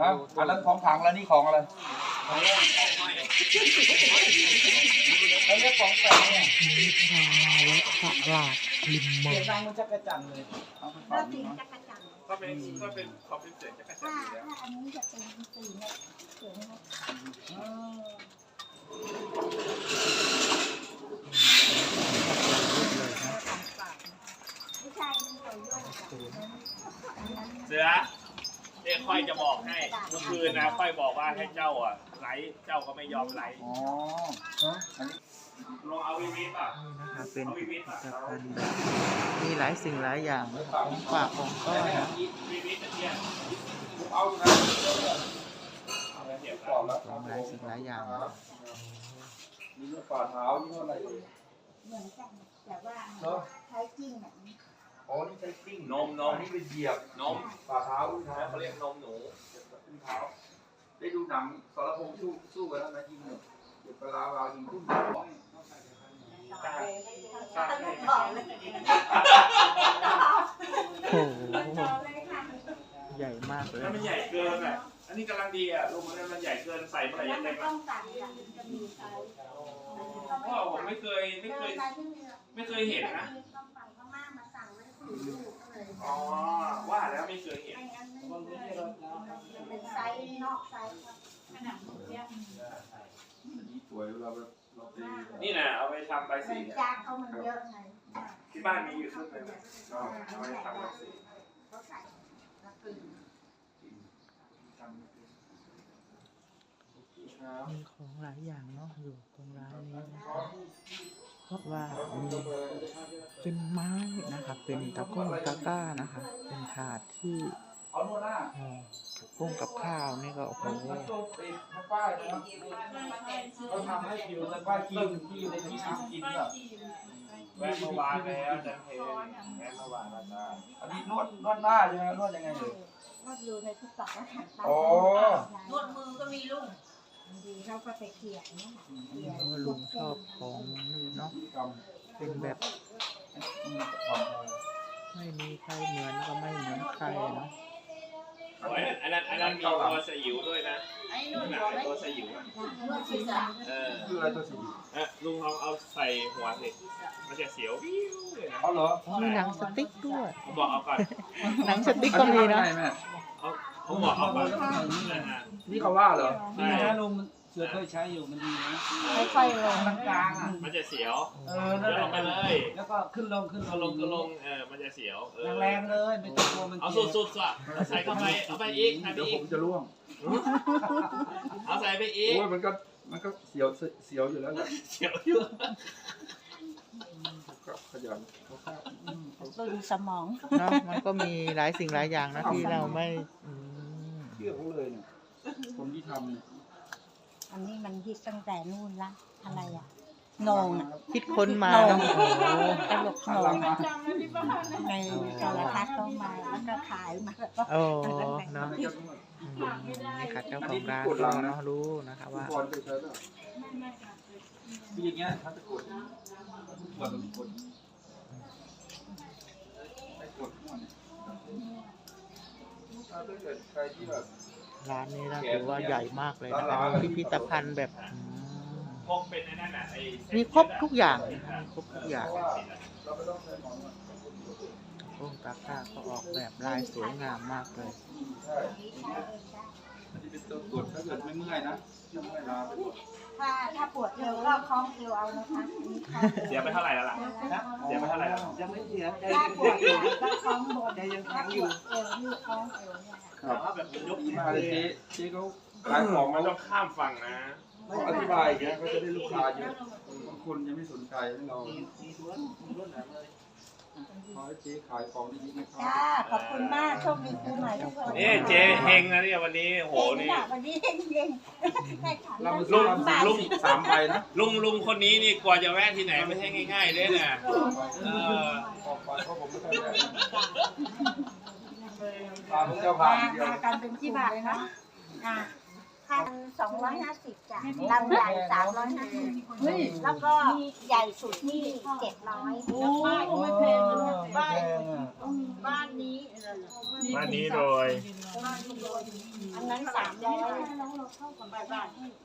ฮะอันนั้นของขังแล้วนี่ของอะไรเขาเรียกของแฝงเนี่ยนี่เรามาแวะตลาดริมเมืเสีอยงงดังมันจะกระจันเลยเอาไปฝาก็กสีเนาะจักรจันทร์ก็เป็นก็เป็นคอมพิวเตอร์จักรจันถ้าทร์อยู่แล้วถ้าอันนี้จะเป็นสีเนี่ยสวยไหมเออไม่ใช่มันสวยโยกอันนั้นเสือ เนี่ยค่อยจะบอกให้เมื่อคืนนะค่อยบอกว่าให้เจ้าอะไลฟ์เจ้าก็ไม่ยอมไลฟ์อ๋อฮะอันนี้ลองเอาวิวิป่ะ นี่นะคะเป็นผลิตภัณฑ์แบบมีหลายสิ่งหลายอย่างของฝากของก้อนนะวิวิตะเกียบเอาอยู่นะเอาไปเสียบก่อนแล้วของหลายสิ่งหลายอย่างนะมีเรื่องฝ่าเท้านี่เท่าไหร่เหมือนกันแต่ว่าเนาะใช้จิ้งแบบนี้ อ๋อ นี่ใช้ปิ้งนมนอัมนนี้เป็นเหยียบนมฝ่าเท้าอุ้งเท้าเขาเรียกนมหนูอุ้งเท้า ได้ดูหนังสรพงษ์สู้สู้กันแล้วนะยิงเนี่ยเก็บปลาวาวยิงทุ่มต่อเลยต่อเลยโอ้โหต่อเลยค่ะใหญ่มากเลยถ้ามันใหญ่เกินอะ อันนี้กำลังดีอะลุงมันมันใหญ่เกินใส่เมื่อไหร่แล้ยัวงมัเต็นมต้อะองสั่งอย่างนี้จะมีไซส์เพราะผมไม่เคยไม่เคย ไม่เคยเห็นนะ อ๋อ ว่าแล้วไม่เคยเห็นเป็นไซส์นอกไซส์ครับขนาดเนี้สวยเวลาเราเราตีนี่นะเอาไปทำใบสีอนเนี่ยจานเขามันเยอะไงที่บ้านมีอยู่ชุดหนึงนะเอาไปทำใบสีเขาใส่แล้วกึ่งครับมีของหลายอย่างเนาะอยู่ตรงร้านนี้นะ เพราะว่ามีเป็นไม้นะคะ เป็นตะก้งตะก้านะคะ เป็นถาดที่กับปุ้งกับข้าวนี่ก็โอ้โหมันมันต้องเป็นมันป้ายนะครับเขาทำให้ผิวมันป้ากินที่ในที่ทำกินแบบแวะเมื่อวานแล้วจันเพลแวะเมื่อวานแล้วจ้าอันนี้นวดนวดหน้าใช่ไหมนวดยังไงเลยก็ดูในทุกตอกแล้วหันตามอ๋อนวดมือก็มีลุง ดีเราก็ไปเขี่ยเนี่ยค่ะเขี่ยเพราะว่าลุงชอบของนี่เนาะกรรมเป็นแบบทำไม่มีใครเหมือนก็ไม่เหมือนใครเนาะโอ้ยอันนั้นอันนั้นมีตัวสยิวด้วยนะหนังตัวสยิวอะนวดศีรษะเออคืออะไรตัวสีเออลุงลองเอาใส่หัวสิมันจะเสียววิวเลยนะเอาเหรอมีหนังสติ๊กด้วยผมบอกเอาก่อนหนังสติ๊กก็มีนะอัแม่เอา ผมบอกเอาก่อนนะฮะนี่เขาว่าเหรอใช่นะลุงมันเสือเคยใช้อยู่มันดีนะค่อยๆลงกลางอะมันจะเสียว เออนั่นเดี๋ยวลงไปเลย แล้วก็ขึ้นลงขึ้นเอาลงก็ลงเออมันจะเสียวแรงเลยไม่ต้องกลัวมันเอาจ็บสุดๆอะใส่เข้าไปเอาไปอีกใส่ไปเดี๋ยวผมจะร่วงเอาใส่ไปอีกโอ้ยมันก็มันก็เสียวเสียวอยู่แล้วแหละเสียวอยู่ก็ขยันเขาฆ่าอืมเขาตึงสมองเนาะมันก็มีหลายสิ่งหลายอย่างนะที่เราไม่ ชื่อเขาเลยเนี่ยคนที่ทำเนี่ยอันนี้มันฮิตตั้งแต่นู่นละอะไรอะโหนงอะคิดค้นมาเนาะโอ้โหตลกโหนหลังงมาในโทรทัศน์เข้ามาแล้วก็ขายมาแล้วก็โอ้เนาะไม่จะนวดอืมนี่ค่ะเจ้าของร้านก็เนาะรู้นะคะว่าบอลไปใช้แล้วมีอย่างเงี้ยถ้าจะกดกดกดไม่กดนวดเนี่ยถ้าเกิดใครที่แบบ ร้านนี้นะถือว่าใหญ่มากเลยนะคะพิพิธภัณฑ์แบบอืมพกเป็นไอ้นั่นน่ะไอ้เส้นมีครบทุกอย่างนะคะมีครบทุกอย่างเพราะว่าเราไม่ต้องใช้หมอนวดองค์ตาก้าก็ออกแบบลายสวยงามมากเลยใช่ อันนี้เป็นตัวกดถ้าเกิดไม่เมื่อยนะไม่เมื่อยลาไปกดถ้าถ้าปวดเอวก็คล้องเอวเอานะคะอันนี้คล้องเสียไปเท่าไหร่แล้วล่ะเสียไปเท่าไหร่แล้ว ยังไม่เสียใจถ้ายังปวแข็ดงอยู่ก็คล้องบนใจยังแข็ถ้างปอยู่วดเอวนี่คล้องเอวเนี่ยค่ะครับเอาแบบยกดีมากเลยเจ๊เจ๊เขาขายของมัมานต้แล้อวงข้ามฝั่งนะเขาอธิบายอย่างเงี้ยเขาจะได้ลูกค้าเยอะบางคนยังไม่สนใจให้เรา มีล้วนมีล้วนหนาเลย ขอให้เจ๊ขายของดีๆนะครับจ้าขอบคุณมาก โชคดีปีใหม่ทุกคนนี่เจ๊เฮงนะเนี่ยวันนี้โหโหนี่นี่วันนี้เฮงเฮงได้ขายเรามาได้ซื้อสามบาทลงสามใบนะลุงลุงคนนี้นี่กว่าจะแวะที่ไหนไม่ใช่ง่ายๆเลยนะเออออกไปเพราะผมไม่เคยได้ตามพระเจ้าผ่านเดียวมากันเป็นที่บาทนะอะ คันสองร้อยห้าสิบจ้ะลำใหญ่สามร้อยห้าสิบแล้วก็ใหญ่สุดที่เจ็ดร้อยบ้านไม่แพงนะบ้านบ้านนี้บ้านนี้โดยอันนั้นสามร้อย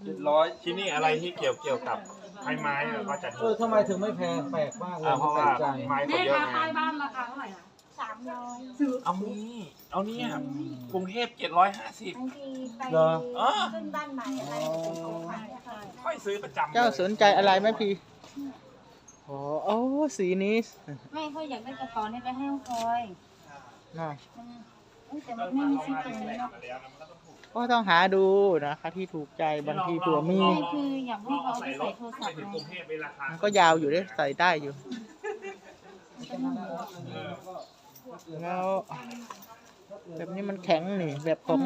เจ็ดร้อยที่นี่อะไรที่เกี่ยวเกี่ยวกับไม้ไม้อะก็จะเอถูอกทำไมถึงไม่แพงแปลกมากเลอ่ายเพราะว่าใจไม้เขาเยอะไง สามร้อยเอานี่เอาเนี่ยกรุงเทพเจ็ดร้อยห้าสิบบางทีไปอ๋อขึ้นบ้านใหม่อะไรเป็นของขวัญเนี่ยค่ะค่อยซื้อประจำเจ้าสนใจอะไรไหมพี่อ๋อโอ้สีนี้ไม่เขาอยากได้กระเป๋านี่ไปให้น้องพลอยน่ะมันอุ๊ยแต่มันไม่มีที่ตรงนี้เนาะก็ต้องหาดูนะคะ ที่ถูกใจบางทีตัวมี ไม่คืออยากให้เขาเอาไปใส่โทรศัพท์ถึงไงกรุงเทพเป็นราคามันก็ยาวอยู่เด้ใส่ได้อยู่ แล้วแบบนี้มันแข็งนี่แบบของ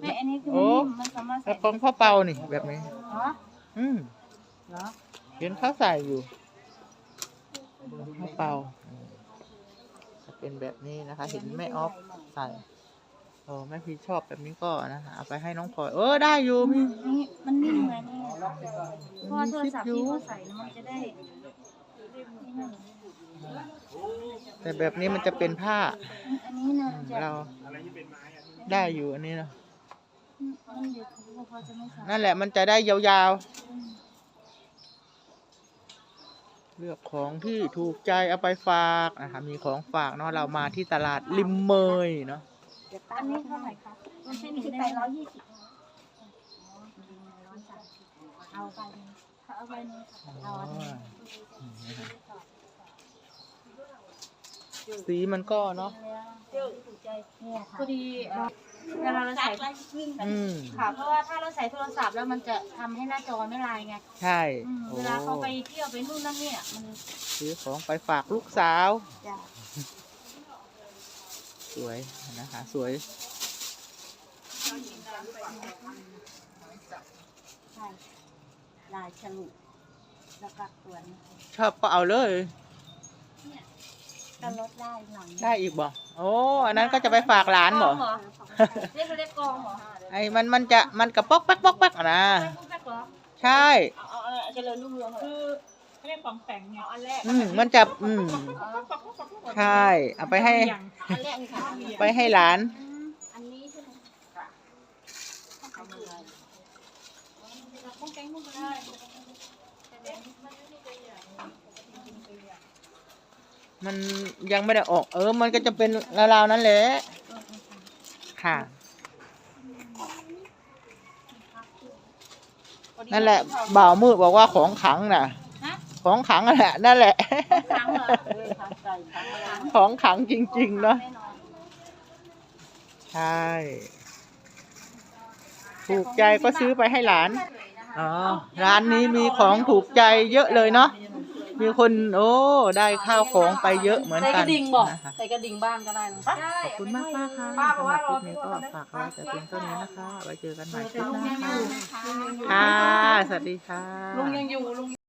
ไม่อันนี้คือโอ้มันนิ่มมันสามารถแบใส่บของพ่อเปานี่แบบนี้อ๋ออืมเหรอเห็นเขาใส่อยู่พ่อเปาอืมจะเป็นแบบนี้นะคะ เห็นแม่ออฟใส่โอ้แม่พี่ชอบแบบนี้ก็นะคะเอาไปให้น้องพลอย เออได้อยู่มีนี่มันนิ่มเหมือนนี่เพราะว่าโทรศัพท์ที่เขาใส่นะมันจะได้ แต่แบบนี้มันจะเป็นผ้าอันนี้นะอืมจะเราอะไรที่เป็นไม้อะที่ได้อยู่อันนี้เนอะมันเดี๋ยวเขาพอจะไม่ใส่นั่นแหละมันจะได้ยาวๆ เลือกของที่ถูกใจเอาไปฝากนะคะมีของฝากเนาะเรามาที่ตลาดริมเมยเนาะเดี๋ยวอัตั้นงนี้นี้เท่าเท่าไหไหร่ร่คะมันเป็นคิดไปร้อยยี่สิบเอาไปเอาไปนี่อ๋อ สีมันก็เนาะเนี่ยค่ะพอดีเอ่อเวลาเราซัใส่กแล้ววิ่งไปอืมค่ะเพราะว่าถ้าเราใส่โทรศัพท์แล้วมันจะทำให้หน้าจอไม่ลายไงใช่อืมโอ้เวลาเขาไปเที่ยวไปนู่นนั่นนี่อะมันซื้อของไปฝากลูกสาวจ้ะสวยนะคะ สวย ใช่ลายฉลุแล้วก็สวนชอบก็เอาเลย ก็ลดได้หน่อยได้อีกบ่โอ้อันนั้นก็จะไปฝากหลานบ่กองเหรอเรียกเขาเรียกกองเหรอไอ้มันมันจะมันกระป๊อกแป๊กป๊อกแป๊กอะนะแป๊กแป๊กเหรอใช่เอาเอาเอาเจริญรุ่งเรืองเหรอคือเขาเรียกปองแปงไงเอาอันแรกอืมมันจะอืมใช่เอาไปให้อันแรกนี่ค่ะไปให้หลานอันนี้ใช่ไหมปองแปงนู่นก็ได้มั นยังไม่ได้ออก เออ มันก็จะเป็นราวๆนั้นแหละ ค่ะ นั่นแหละบ่าวมืดบอกว่าของขังน่ะฮะของขังนั่นแหละนั่นแหละครั้งเหรอ ของขังจริง ๆ เนาะแน่นอนใช่ ถูกใจก็ซื้อไปให้หลาน อ๋อ ร้านนี้มีของถูกใจเยอะเลยเนาะ มีคนโอ้ได้ข้าวของไปเยอะเหมือนใส่กักนระดิ่งบอกนะคะ ใส่กระดิ่งบ้านก็ได้นะขอบคุณมากมากๆค่ะสำหรับคลิปนี้ก็ฝากไว้แต่เพียงเท่านี้นะคะ ไว้เจอกันใหม่คลิปหน้าค่ะค่ะ สวัสดีค่ะ ลุงยังอยู่ลุง